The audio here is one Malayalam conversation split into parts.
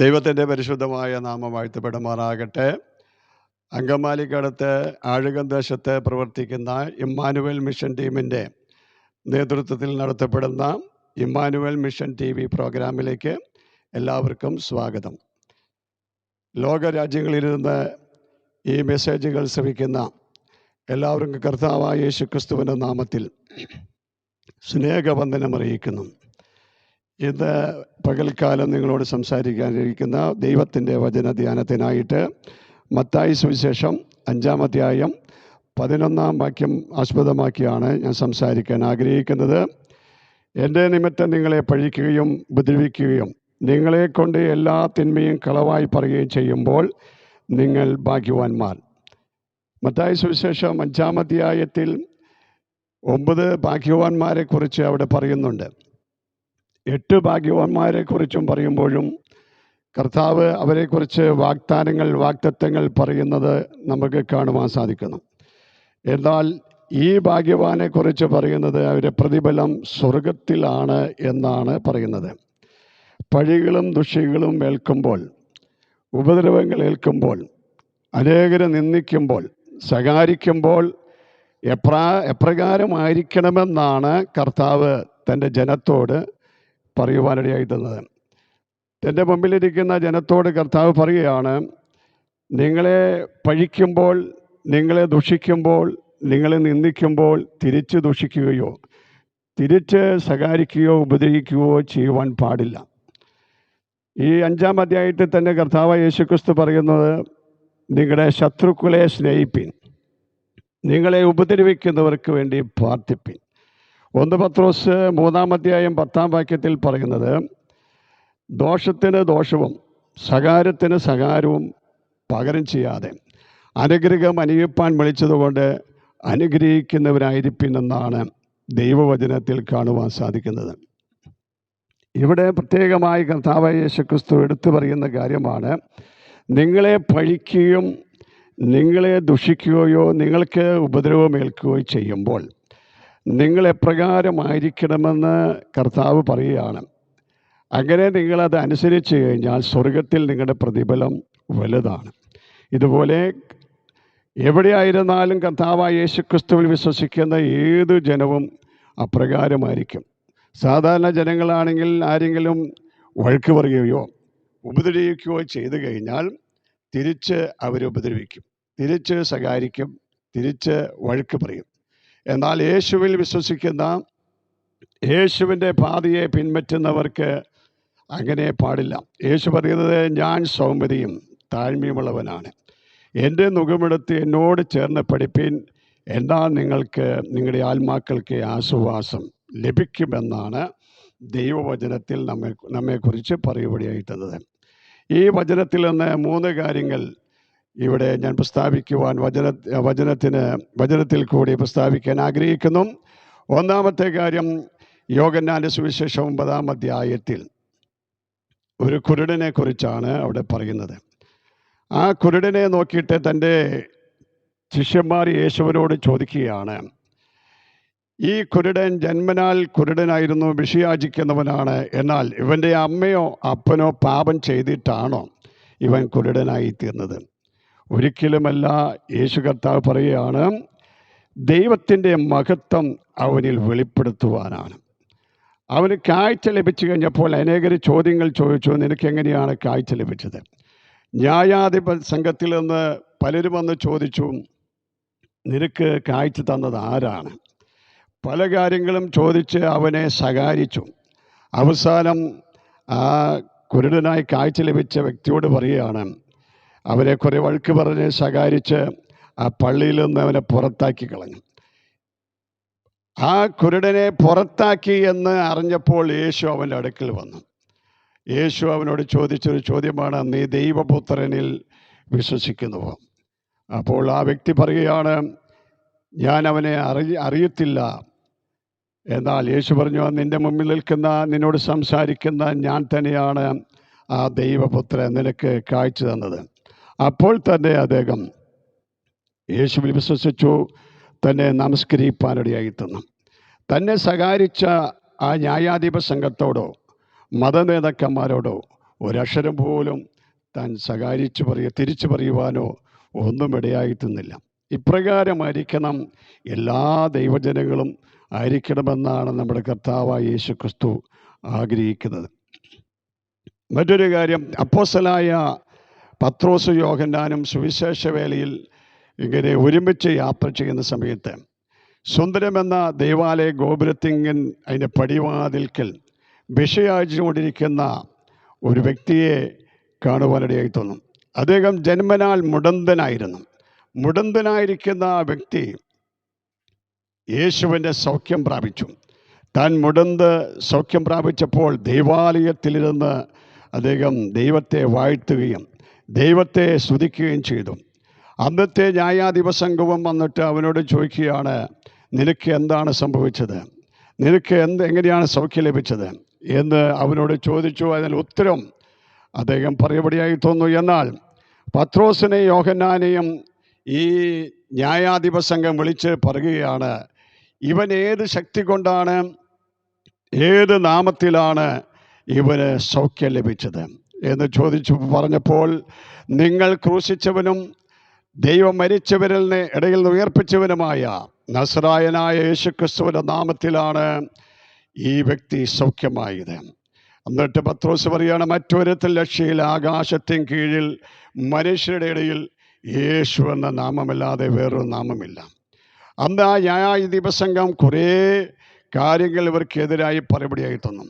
ദൈവത്തിന്റെ പരിശുദ്ധമായ നാമം വാഴ്ത്തപ്പെടുമാറാകട്ടെ. അങ്കമാലിക്കടുത്ത് ആഴുകം ദേശത്ത് പ്രവർത്തിക്കുന്ന ഇമ്മാനുവൽ മിഷൻ ടീമിന്റെ നേതൃത്വത്തിൽ നടത്തപ്പെടുന്ന ഇമ്മാനുവൽ മിഷൻ ടി വി പ്രോഗ്രാമിലേക്ക് എല്ലാവർക്കും സ്വാഗതം. ലോകരാജ്യങ്ങളിലിരുന്ന് ഈ മെസ്സേജുകൾ ശ്രവിക്കുന്ന എല്ലാവർക്കും കർത്താവായ യേശു ക്രിസ്തുവിന്റെ നാമത്തിൽ സ്നേഹവന്ദനം അറിയിക്കുന്നു. ഇന്ന് പകൽക്കാലം നിങ്ങളോട് സംസാരിക്കാനിരിക്കുന്ന ദൈവത്തിന്റെ വചന ധ്യാനത്തിനായിട്ട് മത്തായി സുവിശേഷം അഞ്ചാം അധ്യായം പതിനൊന്നാം വാക്യം ആസ്പദമാക്കിയാണ് ഞാൻ സംസാരിക്കാൻ ആഗ്രഹിക്കുന്നത്. എന്റെ നിമിത്തം നിങ്ങളെ പഴിക്കുകയും ഉപദ്രവിക്കുകയും നിങ്ങളെ കൊണ്ട് എല്ലാ തിന്മയും കളവായി പറയുകയും ചെയ്യുമ്പോൾ നിങ്ങൾ ഭാഗ്യവാന്മാർ. മത്തായി സുവിശേഷം അഞ്ചാം അധ്യായത്തിൽ ഒമ്പത് ഭാഗ്യവാന്മാരെക്കുറിച്ച് അവിടെ പറയുന്നുണ്ട്. എട്ട് ഭാഗ്യവാന്മാരെ കുറിച്ചും പറയുമ്പോഴും കർത്താവ് അവരെക്കുറിച്ച് വാഗ്ദാനങ്ങൾ വാക്തത്വങ്ങൾ പറയുന്നത് നമുക്ക് കാണുവാൻ സാധിക്കുന്നു എന്നാൽ ഈ ഭാഗ്യവാനെക്കുറിച്ച് പറയുന്നത് അവരുടെ പ്രതിഫലം സ്വർഗത്തിലാണ് എന്നാണ് പറയുന്നത്. പഴികളും ദുഷികളും ഏൽക്കുമ്പോൾ ഉപദ്രവങ്ങൾ ഏൽക്കുമ്പോൾ അനേകരെ നിന്ദിക്കുമ്പോൾ ശകാരിക്കുമ്പോൾ എപ്രാ എപ്രകാരമായിരിക്കണമെന്നാണ് കർത്താവ് തന്റെ ജനത്തോട് പറയുവാനിടയായി തന്നത്. തന്റെ മുമ്പിലിരിക്കുന്ന ജനത്തോട് കർത്താവ് പറയുകയാണ് നിങ്ങളെ പഴിക്കുമ്പോൾ നിങ്ങളെ ദുഷിക്കുമ്പോൾ നിങ്ങളെ നിന്ദിക്കുമ്പോൾ തിരിച്ച് ദുഷിക്കുകയോ തിരിച്ച് സകാരിക്കുകയോ ഉപദ്രവിക്കുകയോ ചെയ്യുവാൻ പാടില്ല. ഈ അഞ്ചാം അധ്യായത്തിൽ തന്നെ കർത്താവ് യേശുക്രിസ്തു പറയുന്നത് നിങ്ങളുടെ ശത്രുക്കളെ സ്നേഹിപ്പിൻ നിങ്ങളെ ഉപദ്രവിക്കുന്നവർക്ക് വേണ്ടി പ്രാർത്ഥിപ്പിൻ. ഒന്ന് പത്രോസ് മൂന്നാമധ്യായം പത്താം വാക്യത്തിൽ പറയുന്നത് ദോഷത്തിന് ദോഷവും സകാരത്തിന് സകാരവും പകരം ചെയ്യാതെ അനുഗ്രഹം അനുഗ്രഹിപ്പാൻ വിളിച്ചതുകൊണ്ട് അനുഗ്രഹിക്കുന്നവരായിരിക്കുമെന്നാണ് ദൈവവചനത്തിൽ കാണുവാൻ സാധിക്കുന്നത്. ഇവിടെ പ്രത്യേകമായി കർത്താവ് യേശുക്രിസ്തു എടുത്തു പറയുന്ന കാര്യമാണ് നിങ്ങളെ പഴിക്കുകയും നിങ്ങളെ ദുഷിക്കുകയോ നിങ്ങൾക്ക് ഉപദ്രവമേൽക്കുകയോ ചെയ്യുമ്പോൾ നിങ്ങൾ എപ്രകാരമായിരിക്കണമെന്ന് കർത്താവ് പറയുകയാണ്. അങ്ങനെ നിങ്ങളത് അനുസരിച്ച് കഴിഞ്ഞാൽ സ്വർഗത്തിൽ നിങ്ങളുടെ പ്രതിഫലം വലുതാണ്. ഇതുപോലെ എവിടെയായിരുന്നാലും കർത്താവായ യേശുക്രിസ്തുവിൽ വിശ്വസിക്കുന്ന ഏത് ജനവും അപ്രകാരമായിരിക്കും. സാധാരണ ജനങ്ങളാണെങ്കിൽ ആരെങ്കിലും വഴക്ക് പറയുകയോ ഉപദ്രവിക്കുകയോ ചെയ്തു കഴിഞ്ഞാൽ തിരിച്ച് അവരുപദ്രവിക്കും തിരിച്ച് ശകാരിക്കും തിരിച്ച് വഴക്ക് പറയും. എന്നാൽ യേശുവിൽ വിശ്വസിക്കുന്ന യേശുവിന്റെ പാതയെ പിൻപറ്റുന്നവർക്ക് അങ്ങനെ പാടില്ല. യേശു പറയുന്നത് ഞാൻ സൗമ്യതയും താഴ്മയുമുള്ളവനാണ്. എന്റെ മുഖമെടുത്ത് എന്നോട് ചേർന്ന് പഠിപ്പിൻ. എന്നാൽ നിങ്ങൾക്ക് നിങ്ങളുടെ ആത്മാക്കൾക്ക് ആശ്വാസം ലഭിക്കുമെന്നാണ് ദൈവവചനത്തിൽ നമ്മെ നമ്മെക്കുറിച്ച് പറയുപടിയായി തന്നത് ഈ വചനത്തിൽ നിന്ന് മൂന്ന് കാര്യങ്ങൾ ഇവിടെ ഞാൻ പ്രസ്താവിക്കുവാൻ വചന വചനത്തിന് വചനത്തിൽ കൂടി പ്രസ്താവിക്കാൻ ആഗ്രഹിക്കുന്നു. ഒന്നാമത്തെ കാര്യം യോഗന്നാന്റെ സുവിശേഷം ഒമ്പതാം അധ്യായത്തിൽ ഒരു കുരുടനെ കുറിച്ചാണ് അവിടെ പറയുന്നത്. ആ കുരുടനെ നോക്കിയിട്ട് തന്റെ ശിഷ്യന്മാർ യേശുവിനോട് ചോദിക്കുകയാണ് ഈ കുരുടൻ ജന്മനാൽ കുരുടനായിരുന്നു വിഷയാചിക്കുന്നവനാണ് എന്നാൽ ഇവന്റെ അമ്മയോ അപ്പനോ പാപം ചെയ്തിട്ടാണോ ഇവൻ കുരുടനായി തീർന്നത് ഒരിക്കലുമല്ല യേശു കർത്താവ് പറയുകയാണ് ദൈവത്തിന്റെ മഹത്വം അവനിൽ വെളിപ്പെടുത്തുവാനാണ്. അവന് കാഴ്ച ലഭിച്ചു കഴിഞ്ഞപ്പോൾ അനേകർ ചോദ്യങ്ങൾ ചോദിച്ചു നിനക്ക് എങ്ങനെയാണ് കാഴ്ച ലഭിച്ചത്? ന്യായാധിപ സംഘത്തിൽ നിന്ന് പലരും വന്ന് ചോദിച്ചു നിനക്ക് കാഴ്ച തന്നത് ആരാണ്? പല കാര്യങ്ങളും ചോദിച്ച് അവനെ ശകാരിച്ചു. അവസാനം ആ കുരുടനായി കാഴ്ച ലഭിച്ച വ്യക്തിയോട് പറയുകയാണ് അവരെ കുറെ വഴുക്ക് പറഞ്ഞ് ശകാരിച്ച് ആ പള്ളിയിൽ നിന്ന് അവനെ പുറത്താക്കി കളഞ്ഞു. ആ കുരുടനെ പുറത്താക്കി എന്ന് അറിഞ്ഞപ്പോൾ യേശു അവന്റെ അടുക്കൽ വന്നു. യേശു അവനോട് ചോദിച്ചൊരു ചോദ്യമാണ് നീ ദൈവപുത്രനിൽ വിശ്വസിക്കുന്നുവോ? അപ്പോൾ ആ വ്യക്തി പറയുകയാണ് ഞാൻ അവനെ അറിയ അറിയത്തില്ല. എന്നാൽ യേശു പറഞ്ഞു നിന്റെ മുമ്പിൽ നിൽക്കുന്ന നിന്നോട് സംസാരിക്കുന്ന ഞാൻ തന്നെയാണ് ആ ദൈവപുത്രൻ നിനക്ക് കാഴ്ച തന്നത്. അപ്പോൾ തന്നെ അദ്ദേഹം യേശുവിൽ വിശ്വസിച്ചു തന്നെ നമസ്കരിപ്പാനിടയായി തന്നു തന്നെ സഹായിച്ച ആ ന്യായാധിപ സംഘത്തോടോ മതനേതാക്കന്മാരോടോ ഒരക്ഷരം പോലും താൻ സഹായിച്ചു പറയുക തിരിച്ചു പറയുവാനോ ഒന്നും ഇടയായി തിന്നില്ല ഇപ്രകാരമായിരിക്കണം എല്ലാ ദൈവജനങ്ങളും ആയിരിക്കണമെന്നാണ് നമ്മുടെ കർത്താവായ യേശു ക്രിസ്തു ആഗ്രഹിക്കുന്നത്. മറ്റൊരു കാര്യം അപ്പോസലായ പത്രോസ് യോഹന്നാനും സുവിശേഷ വേലയിൽ ഇങ്ങനെ ഒരുമിച്ച് യാത്ര ചെയ്യുന്ന സമയത്ത് സുന്ദരമെന്ന ദേവാലയ ഗോപുരത്തിങ്കൻ അതിന്റെ പടിവാതിൽക്കൽ വിഷയാചിച്ചുകൊണ്ടിരിക്കുന്ന ഒരു വ്യക്തിയെ കാണുവാനിടയായി തോന്നും. അദ്ദേഹം ജന്മനാൽ മുടന്തനായിരുന്നു. മുടന്തനായിരിക്കുന്ന ആ വ്യക്തി യേശുവിന്റെ സൗഖ്യം പ്രാപിച്ചു. താൻ മുടന്ത് സൗഖ്യം പ്രാപിച്ചപ്പോൾ ദൈവാലയത്തിലിരുന്ന് അദ്ദേഹം ദൈവത്തെ വാഴ്ത്തുകയും ദൈവത്തെ സ്തുതിക്കുകയും ചെയ്തു. അന്നത്തെ ന്യായാധിപ സംഘവും വന്നിട്ട് അവനോട് ചോദിക്കുകയാണ് നിനക്ക് എന്താണ് സംഭവിച്ചത്? നിനക്ക് എന്ത് എങ്ങനെയാണ് സൗഖ്യം ലഭിച്ചത്? എന്ന് അവനോട് ചോദിച്ചു. അതിന് ഉത്തരം അദ്ദേഹം പറയപടിയായി തോന്നു എന്നാൽ പത്രോസിനെയും യോഹന്നാനെയും ഈ ന്യായാധിപ സംഘം വിളിച്ച് പറയുകയാണ് ഇവൻ ഏത് ശക്തി കൊണ്ടാണ് ഏത് നാമത്തിലാണ് ഇവന് സൗഖ്യം ലഭിച്ചത്? എന്ന് ചോദിച്ചു പറഞ്ഞപ്പോൾ നിങ്ങൾ ക്രൂശിച്ചവനും ദൈവം മരിച്ചവരിൽ നിന്ന് ഇടയിൽ ഉയർപ്പിച്ചവനുമായ നസ്രായനായ യേശുക്രിസ്തുവിന്റെ നാമത്തിലാണ് ഈ വ്യക്തി സൗഖ്യമായത്. എന്നിട്ട് പത്രോസ് പറയാണ് മറ്റൊരുത്തിൽ ലക്ഷ്യയിൽ ആകാശത്തിൻ കീഴിൽ മനുഷ്യരുടെ ഇടയിൽ യേശു എന്ന നാമമല്ലാതെ വേറൊരു നാമമില്ല. അന്ന് ആ ന്യായാധിപ സംഘം കുറേ കാര്യങ്ങൾ ഇവർക്കെതിരായി പറയപടിയായി തന്നു.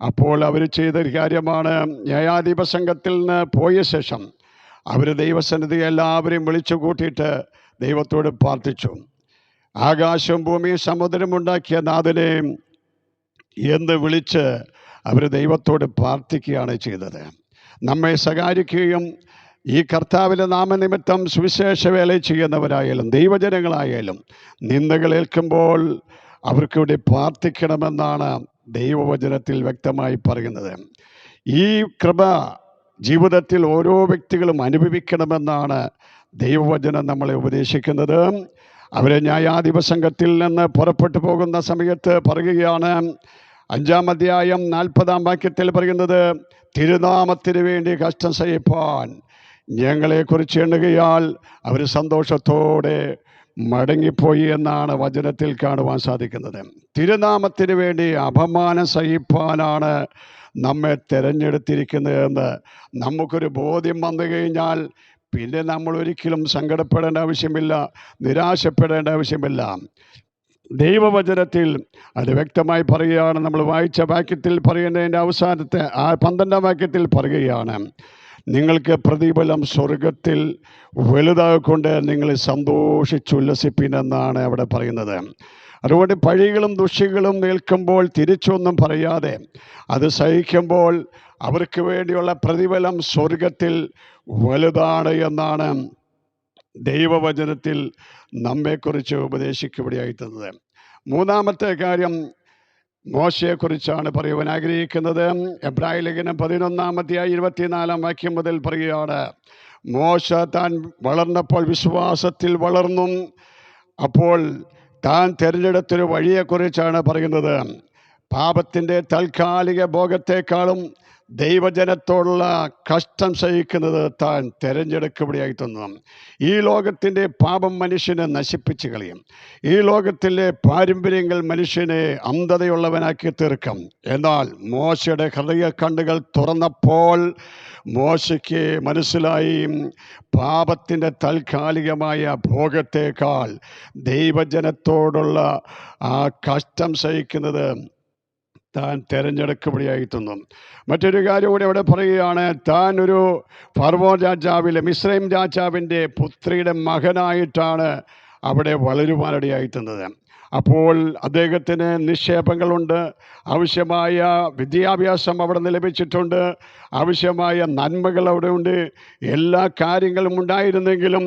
അപ്പോൾ അവർ ചെയ്തൊരു കാര്യമാണ്. ന്യായാധിപ സംഘത്തിൽ നിന്ന് പോയ ശേഷം അവർ ദൈവസന്നിധി എല്ലാവരെയും വിളിച്ചു കൂട്ടിയിട്ട് ദൈവത്തോട് പ്രാർത്ഥിച്ചു. ആകാശവും ഭൂമിയും സമുദ്രം ഉണ്ടാക്കിയ നാഥനെ എന്ന് വിളിച്ച് അവർ ദൈവത്തോട് പ്രാർത്ഥിക്കുകയാണ് ചെയ്തത്. നമ്മെ സഹായിക്കുകയും ഈ കർത്താവിന്റെ നാമനിമിത്തം സുവിശേഷ വേല ചെയ്യുന്നവരായാലും ദൈവജനങ്ങളായാലും നിന്ദകളേൽക്കുമ്പോൾ അവർക്കിവിടെ പ്രാർത്ഥിക്കണമെന്നാണ് ദൈവവചനത്തിൽ വ്യക്തമായി പറയുന്നത്. ഈ കൃപ ജീവിതത്തിൽ ഓരോ വ്യക്തികളും അനുഭവിക്കണമെന്നാണ് ദൈവവചനം നമ്മളെ ഉപദേശിക്കുന്നത്. അവരെ ന്യായാധിപ സംഘത്തിൽ നിന്ന് പുറപ്പെട്ടു പോകുന്ന സമയത്ത് പറയുകയാണ്. അഞ്ചാം അധ്യായം നാൽപ്പതാം വാക്യത്തിൽ പറയുന്നത് തിരുനാമത്തിന് വേണ്ടി കഷ്ടം സഹിപ്പാൻ ഞങ്ങളെക്കുറിച്ച് എണ്ണുകയാൽ അവർ സന്തോഷത്തോടെ മടങ്ങിപ്പോയി എന്നാണ് വചനത്തിൽ കാണുവാൻ സാധിക്കുന്നത്. തിരുനാമത്തിന് വേണ്ടി അപമാനം സഹിപ്പാനാണ് നമ്മെ തിരഞ്ഞെടുത്തിരിക്കുന്നത് എന്ന് നമുക്കൊരു ബോധ്യം വന്നു കഴിഞ്ഞാൽ പിന്നെ നമ്മൾ ഒരിക്കലും സങ്കടപ്പെടേണ്ട ആവശ്യമില്ല നിരാശപ്പെടേണ്ട ആവശ്യമില്ല. ദൈവവചനത്തിൽ അത് വ്യക്തമായി പറയുകയാണ്. നമ്മൾ വായിച്ച വാക്യത്തിൽ പറയുന്നതിന്റെ അവസാനത്തെ ആ പന്ത്രണ്ടാം വാക്യത്തിൽ പറയുകയാണ്. നിങ്ങൾക്ക് പ്രതിഫലം സ്വർഗത്തിൽ വലുതാകൊണ്ട് നിങ്ങൾ സന്തോഷിച്ചുല്ലസിപ്പിനെന്നാണ് അവിടെ പറയുന്നത്. അതുകൊണ്ട് പഴികളും ദുഷികളും നിൽക്കുമ്പോൾ തിരിച്ചൊന്നും പറയാതെ അത് സഹിക്കുമ്പോൾ അവർക്ക് വേണ്ടിയുള്ള പ്രതിഫലം സ്വർഗത്തിൽ വലുതാണ് എന്നാണ് ദൈവവചനത്തിൽ നമ്മെക്കുറിച്ച് ഉപദേശിക്കപ്പെടുകയായി തന്നത്. മൂന്നാമത്തെ കാര്യം മോശയെക്കുറിച്ചാണ് പറയുവാൻ ആഗ്രഹിക്കുന്നത്. എബ്രാഹിം ലേഖനം പതിനൊന്നാമത്തെയായി ഇരുപത്തിനാലാം വാക്യം മുതൽ പറയുകയാണ് മോശ താൻ വളർന്നപ്പോൾ വിശ്വാസത്തിൽ വളർന്നും അപ്പോൾ താൻ തിരഞ്ഞെടുത്തൊരു വഴിയെക്കുറിച്ചാണ് പറയുന്നത്. പാപത്തിന്റെ താൽക്കാലിക ഭോഗത്തെക്കാളും ദൈവജനത്തോടുള്ള കഷ്ടം സഹിക്കുന്നത് താൻ തിരഞ്ഞെടുക്കപ്പെടുകയായി തോന്നണം ഈ ലോകത്തിന്റെ പാപം മനുഷ്യനെ നശിപ്പിച്ച് കളയും. ഈ ലോകത്തിലെ പാരമ്പര്യങ്ങൾ മനുഷ്യനെ അന്ധതയുള്ളവനാക്കി തീർക്കും. എന്നാൽ മോശയുടെ ഹൃദയ കണ്ണുകൾ തുറന്നപ്പോൾ മോശയ്ക്ക് മനസ്സിലായി പാപത്തിന്റെ താൽക്കാലികമായ ഭോഗത്തേക്കാൾ ദൈവജനത്തോടുള്ള ആ കഷ്ടം സഹിക്കുന്നത് താൻ തിരഞ്ഞെടുക്കപ്പെടുകയായി തന്നു മറ്റൊരു കാര്യം കൂടി അവിടെ പറയുകയാണ് താൻ ഒരു ഫർവോ രാജാവിലെ മിശ്രൈം രാജാവിന്റെ പുത്രിയുടെ മകനായിട്ടാണ് അവിടെ വളരുവാനിടയായി തന്നത് അപ്പോൾ അദ്ദേഹത്തിന് നിക്ഷേപങ്ങളുണ്ട് ആവശ്യമായ വിദ്യാഭ്യാസം അവിടെ നിന്ന് ലഭിച്ചിട്ടുണ്ട് ആവശ്യമായ നന്മകൾ അവിടെ ഉണ്ട് എല്ലാ കാര്യങ്ങളും ഉണ്ടായിരുന്നെങ്കിലും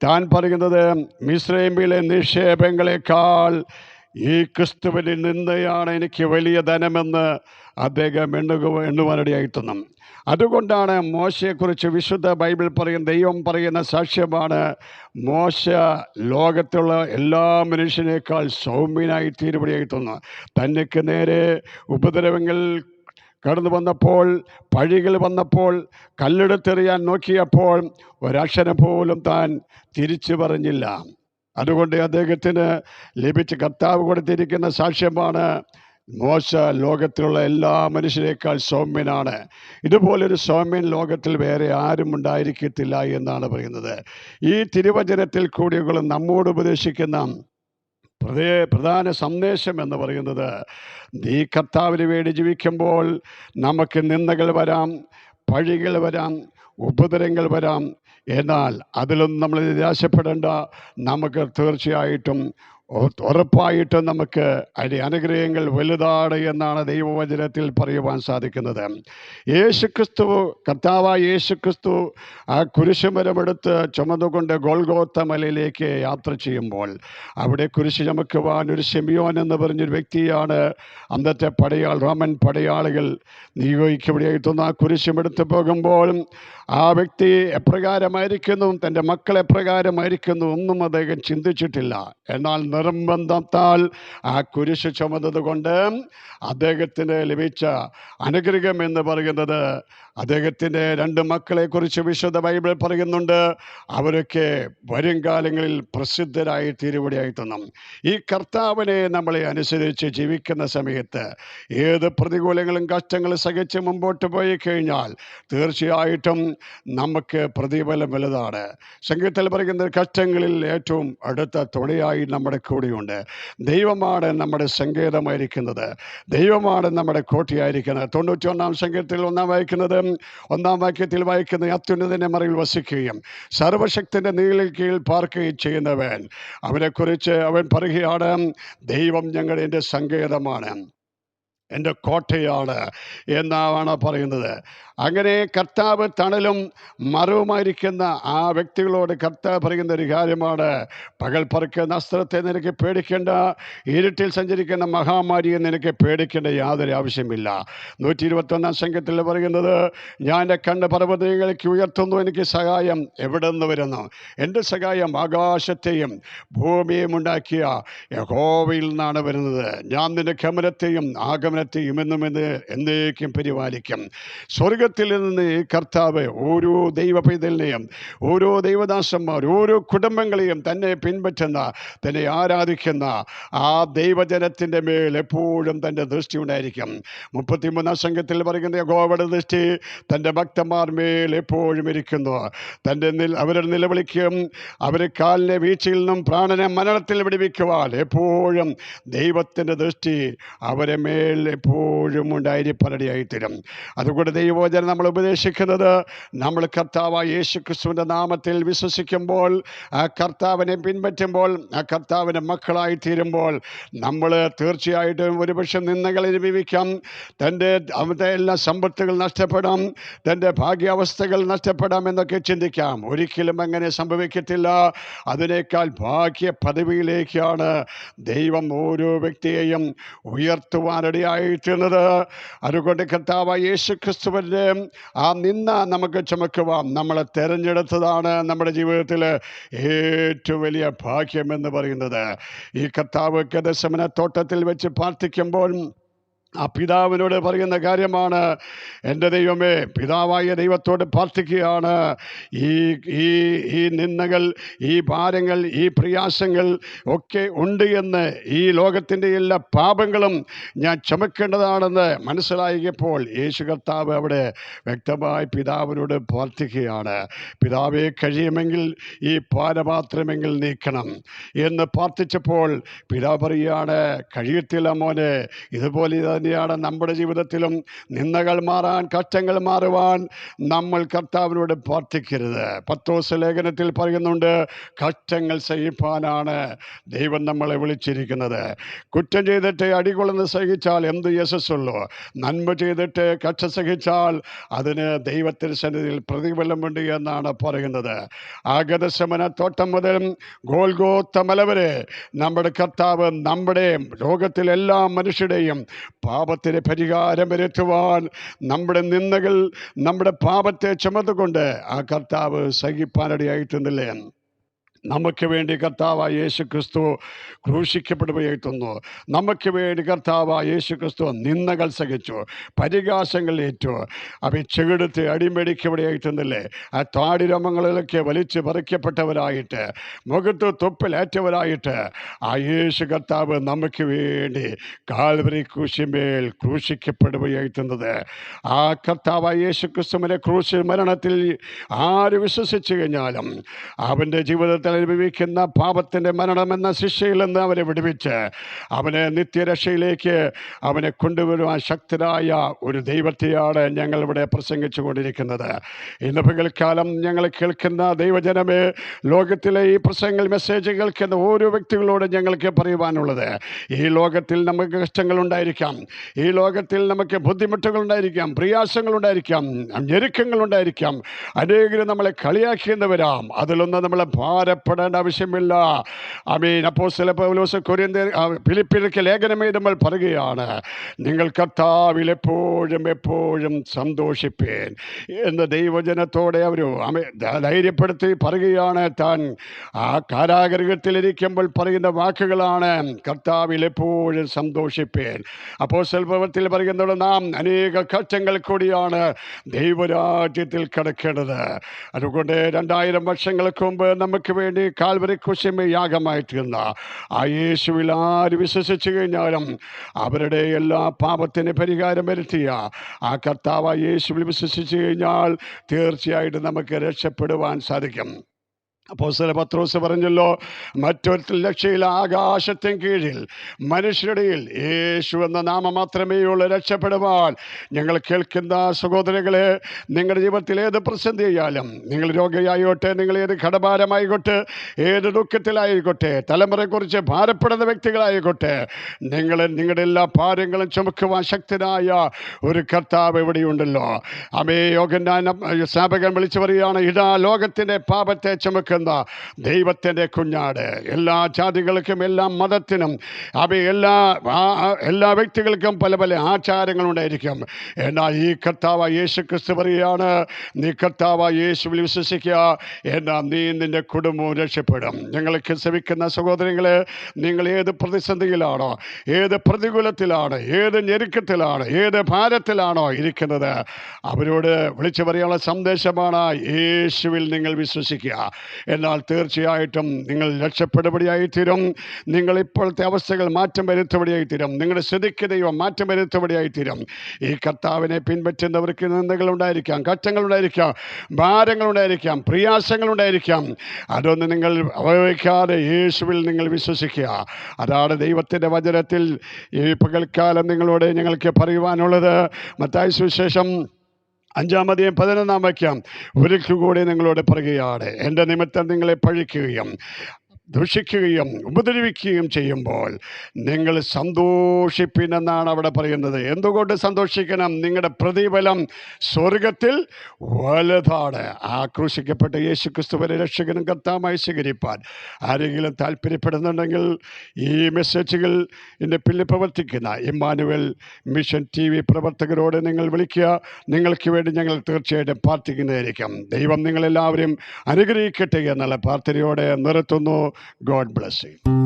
താൻ പറയുന്നത് മിശ്രൈമിലെ നിക്ഷേപങ്ങളെക്കാൾ ഈ ക്രിസ്തുവിനിൽ നിന്നയാണ് എനിക്ക് വലിയ ധനമെന്ന് അദ്ദേഹം എണ്ണുക എണ്ണുവാനിടയായി തന്നു അതുകൊണ്ടാണ് മോശയെക്കുറിച്ച് വിശുദ്ധ ബൈബിൾ പറയുന്ന ദൈവം പറയുന്ന സാക്ഷ്യമാണ് മോശ ലോകത്തുള്ള എല്ലാ മനുഷ്യനേക്കാൾ സൗമ്യനായി തീരുപടിയായി തന്നെക്ക് നേരെ ഉപദ്രവങ്ങൾ കടന്നു വന്നപ്പോൾ പഴികൾ വന്നപ്പോൾ കല്ലെടുത്തെറിയാൻ നോക്കിയപ്പോൾ ഒരക്ഷരം പോലും താൻ തിരിച്ചു പറഞ്ഞില്ല. അതുകൊണ്ട് അദ്ദേഹത്തിന് ലഭിച്ച കർത്താവ് കൊടുത്തിരിക്കുന്ന സാക്ഷ്യമാണ്. മോശ ലോകത്തിലുള്ള എല്ലാ മനുഷ്യരെക്കാൾ സൗമ്യനാണ്. ഇതുപോലൊരു സൗമ്യൻ ലോകത്തിൽ വേറെ ആരും ഉണ്ടായിരിക്കത്തില്ല എന്നാണ് പറയുന്നത്. ഈ തിരുവചനത്തിൽ കൂടിയുള്ള നമ്മോട് ഉപദേശിക്കുന്ന പ്രധേ പ്രധാന സന്ദേശം എന്ന് പറയുന്നത് നീ കർത്താവിന് വേണ്ടി ജീവിക്കുമ്പോൾ നമുക്ക് നിന്ദകൾ വരാം പഴികൾ വരാം ഉപദ്രവങ്ങൾ വരാം. എന്നാൽ അതിലൊന്നും നമ്മൾ നിരാശപ്പെടേണ്ട. നമുക്ക് തീർച്ചയായിട്ടും ഉറപ്പായിട്ടും നമുക്ക് അതിന്റെ അനുഗ്രഹങ്ങൾ വലുതാണ് എന്നാണ് ദൈവവചനത്തിൽ പറയുവാൻ സാധിക്കുന്നത്. യേശുക്രിസ്തു കർത്താവായ യേശുക്രിസ്തു ആ കുരിശുമരമെടുത്ത് ചുമന്നുകൊണ്ട് ഗോൾഗോത്ത മലയിലേക്ക് യാത്ര ചെയ്യുമ്പോൾ അവിടെ കുരിശ് ചുമക്കുവാൻ ഒരു ഷെമിയോൻ എന്ന് പറഞ്ഞൊരു വ്യക്തിയാണ്. അന്നത്തെ പടയാൾ റോമൻ പടയാളികൾ നിയോഗിക്കവിടെ എത്തുന്ന ആ കുരിശുമെടുത്ത് പോകുമ്പോൾ ആ വ്യക്തി എപ്രകാരമായിരിക്കുന്നു? തന്റെ മക്കൾ എപ്രകാരമായിരിക്കുന്നു? ഒന്നും അദ്ദേഹം ചിന്തിച്ചിട്ടില്ല. എന്നാൽ നിർബന്ധത്താൽ ആ കുരിശ് ചുമന്നത് കൊണ്ട് അദ്ദേഹത്തിന് ലഭിച്ച അനുഗ്രഹം എന്ന് പറയുന്നത് അദ്ദേഹത്തിന്റെ രണ്ട് മക്കളെക്കുറിച്ച് വിശുദ്ധ ബൈബിൾ പറയുന്നുണ്ട്. അവരൊക്കെ വരും കാലങ്ങളിൽ പ്രസിദ്ധരായി തീരുവടിയായി തന്നും ഈ കർത്താവിനെ നമ്മളെ അനുസരിച്ച് ജീവിക്കുന്ന സമയത്ത് ഏത് പ്രതികൂലങ്ങളും കഷ്ടങ്ങളും സഹിച്ച് മുമ്പോട്ട് പോയി കഴിഞ്ഞാൽ തീർച്ചയായിട്ടും നമുക്ക് പ്രതിഫലം വലുതാണ്. സംഗീതത്തിൽ പറയുന്ന കഷ്ടങ്ങളിൽ ഏറ്റവും അടുത്ത തുണയായി നമ്മുടെ കൂടെയുണ്ട്. ദൈവമാണ് നമ്മുടെ സങ്കേതമായിരിക്കുന്നത്. ദൈവമാണ് നമ്മുടെ കോട്ടയായിരിക്കുന്നത്. തൊണ്ണൂറ്റി ഒന്നാം സംഗീതത്തിൽ ഒന്നാം വായിക്കുന്നത് ഒന്നാം വാക്യത്തിൽ വായിക്കുന്ന അത്യുന്നതിന്റെ മറിയിൽ വസിക്കുകയും സർവശക്തിന്റെ നീളിൽ കീഴിൽ പാർക്കുകയും ചെയ്യുന്നവൻ. അവനെക്കുറിച്ച് അവൻ പറയുകയാണ് ദൈവം ഞങ്ങളുടെ സങ്കേതമാണ് എന്റെ കോട്ടയാണ് എന്നാണ് പറയുന്നത്. അങ്ങനെ കർത്താവ് തണലും മറവുമായിരിക്കുന്ന ആ വ്യക്തികളോട് കർത്താവ് പറയുന്ന ഒരു കാര്യമാണ്. പകൽ പറക്കുന്ന അസ്ത്രത്തെ നിനക്ക് പേടിക്കേണ്ട ഇരുട്ടിൽ സഞ്ചരിക്കുന്ന മഹാമാരിയെ നിനക്ക് പേടിക്കേണ്ട യാതൊരു ആവശ്യമില്ല നൂറ്റി ഇരുപത്തൊന്നാം സംഘത്തിൽ പറയുന്നത് ഞാൻ എന്റെ കണ്ണ് പർവതങ്ങളിലേക്ക് ഉയർത്തുന്നു എനിക്ക് സഹായം എവിടെ നിന്ന് വരുന്നു? എന്റെ സഹായം ആകാശത്തെയും ഭൂമിയെയും ഉണ്ടാക്കിയ യഹോവയിൽ നിന്നാണ് വരുന്നത്. ഞാൻ നിന്റെ ഗമനത്തെയും ആഗമനത്തെയും എന്നും എന്ന് എന്നേക്കും പരിപാലിക്കും. സ്വർഗത്തിൽ നിന്ന് കർത്താവ് ഓരോ ദൈവ പൈതലിനെയും ഓരോ ദൈവദാസന്മാർ ഓരോ കുടുംബങ്ങളെയും തന്നെ പിൻപറ്റുന്ന തന്നെ ആരാധിക്കുന്ന ആ ദൈവജനത്തിന്റെ മേൽ എപ്പോഴും തന്റെ ദൃഷ്ടി ഉണ്ടായിരിക്കും. മുപ്പത്തിമൂന്നാം സംഘത്തിൽ പറയുന്ന യഹോവയുടെ ദൃഷ്ടി തന്റെ ഭക്തന്മാർ മേൽ എപ്പോഴും ഇരിക്കുന്നു. തന്റെ നിൽ അവരുടെ നിലവിളിക്കും അവരെ കാലിനെ വീഴ്ചയിൽ നിന്നും പ്രാണനെ മരണത്തിൽ വിടിവിക്കുവാൻ എപ്പോഴും ദൈവത്തിന്റെ ദൃഷ്ടി അവരെ മേൽ എപ്പോഴും ഉണ്ടായിരിപ്പരടിയായി തരും അതുകൊണ്ട് ദൈവവചനം നമ്മൾ ഉപദേശിക്കുന്നത്. നമ്മൾ കർത്താവായ യേശു ക്രിസ്തുവിന്റെ നാമത്തിൽ വിശ്വസിക്കുമ്പോൾ ആ കർത്താവിനെ പിൻപറ്റുമ്പോൾ ആ കർത്താവിന്റെ മക്കളായി തീരുമ്പോൾ നമ്മൾ തീർച്ചയായിട്ടും ഒരുപക്ഷെ നിന്ദകൾ അനുഭവിക്കാം. തന്റെ അവരുടെ എല്ലാ സമ്പത്തുകൾ നഷ്ടപ്പെടാം. തന്റെ ഭാഗ്യാവസ്ഥകൾ നഷ്ടപ്പെടാം എന്നൊക്കെ ചിന്തിക്കാം. ഒരിക്കലും അങ്ങനെ സംഭവിക്കത്തില്ല. അതിനേക്കാൾ ഭാഗ്യ പദവിയിലേക്കാണ് ദൈവം ഓരോ വ്യക്തിയെയും ഉയർത്തുവാനിടയായിട്ടുള്ളത് അതുകൊണ്ട് കർത്താവ് യേശു ക്രിസ്തുവിന്റെ ആ നിന്ന നമുക്ക് ചുമക്കുവാം നമ്മളെ തിരഞ്ഞെടുത്തതാണ് നമ്മുടെ ജീവിതത്തിൽ ഏറ്റവും വലിയ ഭാഗ്യം എന്ന് പറയുന്നത്. ഈ കർത്താവ് ഗതശമന തോട്ടത്തിൽ വെച്ച് പ്രാർത്ഥിക്കുമ്പോൾ ആ പിതാവിനോട് പറയുന്ന കാര്യമാണ്. എന്റെ ദൈവമേ പിതാവായ ദൈവത്തോട് പ്രാർത്ഥിക്കുകയാണ്. ഈ ഈ ഈ നിന്ദകൾ ഈ ഭാരങ്ങൾ ഈ പ്രയാസങ്ങൾ ഒക്കെ ഉണ്ട് എന്ന് ഈ ലോകത്തിന്റെ എല്ലാ പാപങ്ങളും ഞാൻ ചുമക്കേണ്ടതാണെന്ന് മനസ്സിലായപ്പോൾ യേശു കർത്താവ് അവിടെ വ്യക്തമായി പിതാവിനോട് പ്രാർത്ഥിക്കുകയാണ്. പിതാവെ കഴിയുമെങ്കിൽ ഈ പാനപാത്രമെങ്കിൽ നീക്കണം എന്ന് പ്രാർത്ഥിച്ചപ്പോൾ പിതാവ് പറയുകയാണ് കഴിയത്തില്ല മോനെ ഇതുപോലെ തന്നെയാണ് നമ്മുടെ ജീവിതത്തിലും നിന്ദകൾ മാറാൻ കഷ്ടങ്ങൾ മാറുവാൻ നമ്മൾ കർത്താവിനോട് പ്രാർത്ഥിക്കരുത്. പത്രോസ് ലേഖനത്തിൽ പറയുന്നുണ്ട് കഷ്ടങ്ങൾ സഹിപ്പാനാണ് ദൈവം നമ്മളെ വിളിച്ചിരിക്കുന്നത്. കുറ്റം ചെയ്തിട്ട് അടികൊള്ളുന്ന സഹിച്ചാൽ എന്ത് യശസ്സുള്ളൂ? നന്മ ചെയ്തിട്ട് കഷ്ട സഹിച്ചാൽ അതിന് ദൈവത്തിന് സന്നിധിയിൽ പ്രതിഫലമുണ്ട് എന്നാണ് പറയുന്നത്. ആഗതശമന തോട്ടം മുതൽ ഗോൽഗോത്തമല വരെ നമ്മുടെ കർത്താവ് നമ്മുടെയും ലോകത്തിലെല്ലാ മനുഷ്യരുടെയും പാപത്തിന് പരിഹാരം വരുത്തുവാൻ നമ്മുടെ നിന്ദകൾ നമ്മുടെ പാപത്തെ ചുമതുകൊണ്ട് ആ കർത്താവ് സഹിപ്പാനടിയായിട്ടുന്നില്ലേ നമുക്ക് വേണ്ടി കർത്താവായ യേശു ക്രിസ്തു ക്രൂശിക്കപ്പെടുകയായിട്ടുന്നു നമുക്ക് വേണ്ടി കർത്താവായ യേശു ക്രിസ്തു നിന്ദകൾ സഹിച്ചു പരിഹാസങ്ങൾ ഏറ്റു. അവ ചെകിടുത്ത് അടിമേടിക്കപ്പെടുകയായിട്ടുണ്ടല്ലേ ആ താടിരമങ്ങളിലൊക്കെ വലിച്ചു പറിക്കപ്പെട്ടവരായിട്ട് മുഖത്ത് തൊപ്പിലേറ്റവരായിട്ട് ആ യേശു കർത്താവ് നമുക്ക് വേണ്ടി കാൽവരി ക്രൂശിമേൽ ക്രൂശിക്കപ്പെടുകയായിട്ടുന്നത് ആ കർത്താവായ യേശു ക്രിസ്തുവിനെ ക്രൂശ് മരണത്തിൽ ആര് വിശ്വസിച്ചു കഴിഞ്ഞാലും അവന്റെ ജീവിതത്തിൽ അനുഭവിക്കുന്ന പാപത്തിന്റെ മരണമെന്ന ശിക്ഷയിൽ നിന്ന് അവനെ വിടുവിച്ച് അവനെ നിത്യരക്ഷയിലേക്ക് അവനെ കൊണ്ടുവരുവാൻ ശക്തരായ ഒരു ദൈവത്തെയാണ് ഞങ്ങളിവിടെ പ്രസംഗിച്ചു കൊണ്ടിരിക്കുന്നത്. ഇന്ന് പകൽക്കാലം ഞങ്ങൾ കേൾക്കുന്ന ദൈവജനമേ ലോകത്തിലെ ഈ പ്രസംഗങ്ങൾ മെസ്സേജ് കേൾക്കുന്ന ഓരോ വ്യക്തികളോട് ഞങ്ങൾക്ക് പറയുവാനുള്ളത്. ഈ ലോകത്തിൽ നമുക്ക് കഷ്ടങ്ങളുണ്ടായിരിക്കാം ഈ ലോകത്തിൽ നമുക്ക് ബുദ്ധിമുട്ടുകൾ ബുദ്ധിമുട്ടുകളുണ്ടായിരിക്കാം പ്രയാസങ്ങളുണ്ടായിരിക്കാം ഞെരുക്കങ്ങളുണ്ടായിരിക്കാം അനേകരും നമ്മളെ കളിയാക്കിയെന്ന് വരാം അതിലൊന്നും നമ്മളെ ഭാരപ്പെടേണ്ട ആവശ്യമില്ല. അമീൻ അപ്പോൾ ചില പൗലോസ് കൊരിയന്ത ഫിലിപ്പിലേക്ക് ലേഖനം എഴുതുമ്പോൾ പറയുകയാണ് നിങ്ങൾ കർത്താവിൽ എപ്പോഴും എപ്പോഴും സന്തോഷിപ്പേൻ എന്ന് ദൈവജനത്തോടെ അവർ ധൈര്യപ്പെടുത്തി പറയുകയാണ് താൻ. ആ കാരാഗ്രഹത്തിലിരിക്കുമ്പോൾ പറയുന്ന വാക്കുകളാണ് കർത്താവിൽ എപ്പോഴും സന്തോഷിപ്പേൻ അപ്പോൾ സ്വൽഭവത്തിൽ പറയുന്നത് നാം അനേക കഷ്ടങ്ങൾ കൂടിയാണ് ദൈവരാജ്യത്തിൽ കിടക്കേണ്ടത്. അതുകൊണ്ട് രണ്ടായിരം വർഷങ്ങൾക്ക് മുമ്പ് നമുക്ക് വേണ്ടി കാൽവരി കുശമ യാഗമായി തീർന്ന ആ യേശുവിൽ ആര് വിശ്വസിച്ചു കഴിഞ്ഞാലും അവരുടെ എല്ലാ പാപത്തിന് പരിഹാരം വരുത്തിയ ആ കർത്താവ് യേശുവിൽ വിശ്വസിച്ചു കഴിഞ്ഞാൽ തീർച്ചയായിട്ടും നമുക്ക് രക്ഷപ്പെടുവാൻ സാധിക്കും. അപ്പോൾ പത്രോസ് പറഞ്ഞല്ലോ മറ്റൊരു രക്ഷയിൽ ആകാശത്തിന് കീഴിൽ മനുഷ്യരുടെയിൽ യേശു എന്ന നാമം മാത്രമേ ഉള്ളൂ രക്ഷപ്പെടുവാൻ. ഞങ്ങൾ കേൾക്കുന്ന സഹോദരങ്ങളെ നിങ്ങളുടെ ജീവിതത്തിൽ ഏത് പ്രതിസന്ധി ആയാലും നിങ്ങൾ രോഗിയായിക്കോട്ടെ നിങ്ങൾ ഏത് ഘടഭാരമായിക്കോട്ടെ ഏത് ദുഃഖത്തിലായിക്കോട്ടെ തലമുറയെക്കുറിച്ച് ഭാരപ്പെടുന്ന വ്യക്തികളായിക്കോട്ടെ നിങ്ങൾ നിങ്ങളുടെ എല്ലാ ഭാരങ്ങളും ചുമക്കുവാൻ ശക്തനായ ഒരു കർത്താവ് ഇവിടെയുണ്ടല്ലോ. അമേ യോഗ സ്ഥാപകൻ വിളിച്ചു പറയുകയാണ് ഇതാ ലോകത്തിന്റെ പാപത്തെ ചുമക്കുന്ന ദൈവത്തിന്റെ കുഞ്ഞാട്. എല്ലാ ജാതികൾക്കും എല്ലാ മതത്തിനും അവ എല്ലാ എല്ലാ വ്യക്തികൾക്കും പല പല ആചാരങ്ങളുണ്ടായിരിക്കും എന്നാൽ ഈ കർത്താവ് യേശു ക്രിസ്തു പറയുകയാണ് നീ കർത്താവ് യേശുവിൽ വിശ്വസിക്കുക എന്നാൽ നീ നിന്റെ കുടുംബവും രക്ഷപ്പെടും. ഞങ്ങൾക്ക് ശ്രമിക്കുന്ന സഹോദരങ്ങളെ നിങ്ങൾ ഏത് പ്രതിസന്ധിയിലാണോ ഏത് പ്രതികൂലത്തിലാണ് ഏത് ഞെരുക്കത്തിലാണ് ഏത് ഭാരത്തിലാണോ ഇരിക്കുന്നത് അവരോട് വിളിച്ചു പറയാനുള്ള സന്ദേശമാണ് യേശുവിൽ നിങ്ങൾ വിശ്വസിക്കുക. എന്നാൽ തീർച്ചയായിട്ടും നിങ്ങൾ രക്ഷപ്പെടുപടിയായി തീരും നിങ്ങൾ ഇപ്പോഴത്തെ അവസ്ഥകൾ മാറ്റം വരുത്തുപടിയായി തീരും നിങ്ങളുടെ സ്ഥിതിക്ക് ദൈവം മാറ്റം വരുത്തുപടിയായി തീരും ഈ കർത്താവിനെ പിൻപറ്റുന്നവർക്ക് നിന്ദകളുണ്ടായിരിക്കാം കഷ്ടങ്ങളുണ്ടായിരിക്കാം ഭാരങ്ങളുണ്ടായിരിക്കാം പ്രയാസങ്ങളുണ്ടായിരിക്കാം അതൊന്നും നിങ്ങൾ അവയ്ക്കാതെ യേശുവിൽ നിങ്ങൾ വിശ്വസിക്കുക. അതാണ് ദൈവത്തിന്റെ വചനത്തിൽ ഈ പകൽക്കാലം നിങ്ങളോട് ഞങ്ങൾക്ക് പറയുവാനുള്ളത്. മത്തായ സുവിശേഷം അഞ്ചാമതേയും പതിനൊന്നാം വാക്യം ഒരിക്കൽ കൂടി നിങ്ങളോട് പറയുകയാണ്. എന്റെ നിമിത്തം നിങ്ങളെ പഴിക്കുകയും ദുഷിക്കുകയും ഉപദ്രവിക്കുകയും ചെയ്യുമ്പോൾ നിങ്ങൾ സന്തോഷിപ്പിനെന്നാണ് അവിടെ പറയുന്നത്. എന്തുകൊണ്ട് സന്തോഷിക്കണം? നിങ്ങളുടെ പ്രതിഫലം സ്വർഗത്തിൽ വലുതാണ്. ആക്രോശിക്കപ്പെട്ട യേശു ക്രിസ്തുവിനെ രക്ഷകനും കർത്താമായി സ്വീകരിപ്പാൻ. ആരെങ്കിലും താല്പര്യപ്പെടുന്നുണ്ടെങ്കിൽ ഈ മെസ്സേജുകൾ എന്റെ പിന്നിൽ പ്രവർത്തിക്കുന്ന ഇമ്മാനുവൽ മിഷൻ ടി വി പ്രവർത്തകരോട് നിങ്ങൾ വിളിക്കുക. നിങ്ങൾക്ക് വേണ്ടി ഞങ്ങൾ തീർച്ചയായിട്ടും പ്രാർത്ഥിക്കുന്നതായിരിക്കും. ദൈവം നിങ്ങളെല്ലാവരും അനുഗ്രഹിക്കട്ടെ എന്നുള്ള പ്രാർത്ഥനയോടെ നിർത്തുന്നു. God bless you.